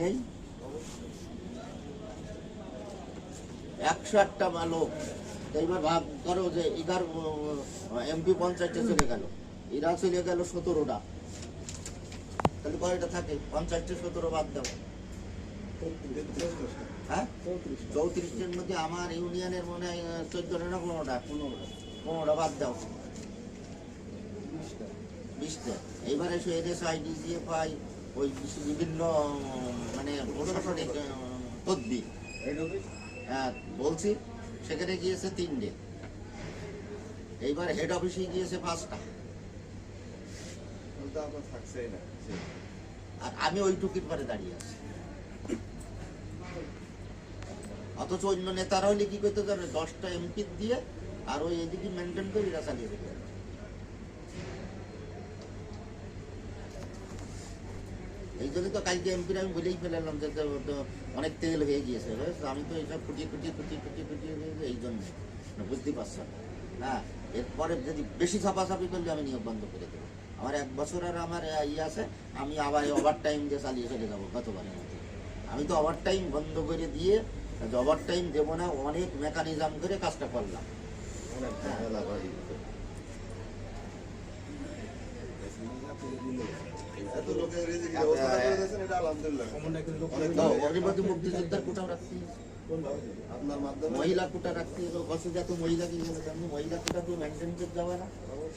নেই একশো একটা লোক এইবার ভাব করো যে এগারো এমপি পঞ্চায়েতটা চলে গেল। এরা চলে গেল সতেরোটা। তাহলে কয়টা থাকে? পঞ্চায়েতটা সতেরো বাদ দাও। হ্যাঁ? চৌত্রিশটার মধ্যে আমার ইউনিয়নের মনে হয় চোদ্দটা না পনেরোটা? পনেরোটা পনেরোটা বাদ দাও। বিশটা। এইবারে এসে এদেশ আইডি দিয়ে পাই ওই বিভিন্ন মানে প্রশাসনিক তদ্বির হ্যাঁ বলছি সেখানে গিয়েছে তিনটে। এইবার হেড অফিসে গিয়েছে পাঁচটা। আর আমি ওইটুকির পরে দাঁড়িয়ে আছি। অথচ অন্য নেতারা হলে কি করতে জানে দশটা এমপি দিয়ে আর ওই এদিকে মেনটেন করে এরা চালিয়ে যেতে পারে। এই জন্য তো কালকে এমপির আমি বলেই ফেলালাম যে অনেক তেল হয়ে গিয়েছে? আমি তো এইসব কুটিয়ে কুটিয়ে কুটিয়ে কুটিয়ে কুটিয়ে কুটিয়ে এই জন্য বুঝতেই পারছ। না। হ্যাঁ এরপরে যদি বেশি ছাপাছাপি করলে আমি নিয়োগ বন্ধ করে দেবো। আমার এক বছর আর আমার ইয়ে আছে আমি আবার ওভার টাইম দিয়ে চালিয়ে চলে যাব গতবারের মতো। আমি তো ওভার টাইম বন্ধ করে দিয়ে ওভার টাইম দেবো না অনেক মেকানিজম করে কাজটা করলাম। তো ওর মহিলা কোটা রাখতে হবে কত যত মহিলা কি বলে তুমি মহিলা কোটা তো মেনটেন করতে না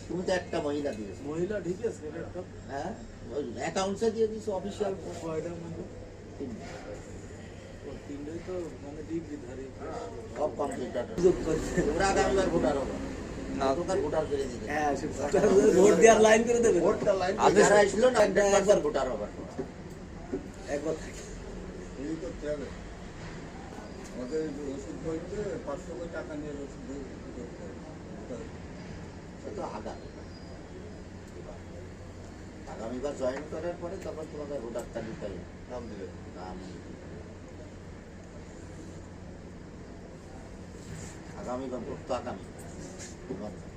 তুমি তো একটা মহিলা দিয়েছ মহিলা ঠিক আছে হ্যাঁ অ্যাকাউন্টসে দিয়ে দিছো অফিসিয়াল তিনটেই তো মানে ডিগ্রিধারী সব কম্পিউটার তোমরা আগামীবার ভোটার হবে হ্যাঁ ভোট দেওয়ার লাইন করে দেবে। ভোটটা লাইন আর যারা আসলো না একবার ভোটার হবে। একবার থাকে। এই করতে হবে আমাদের ওষুধ বইতে পাঁচশো করে টাকা নিয়ে ওষুধ বই করতে হবে সে তো আগামী আগামীবার জয়েন করার পরে তখন তোমাদের ভোটার তালিকায় নাম আগামীবার ভোট তো আগামী। Vale.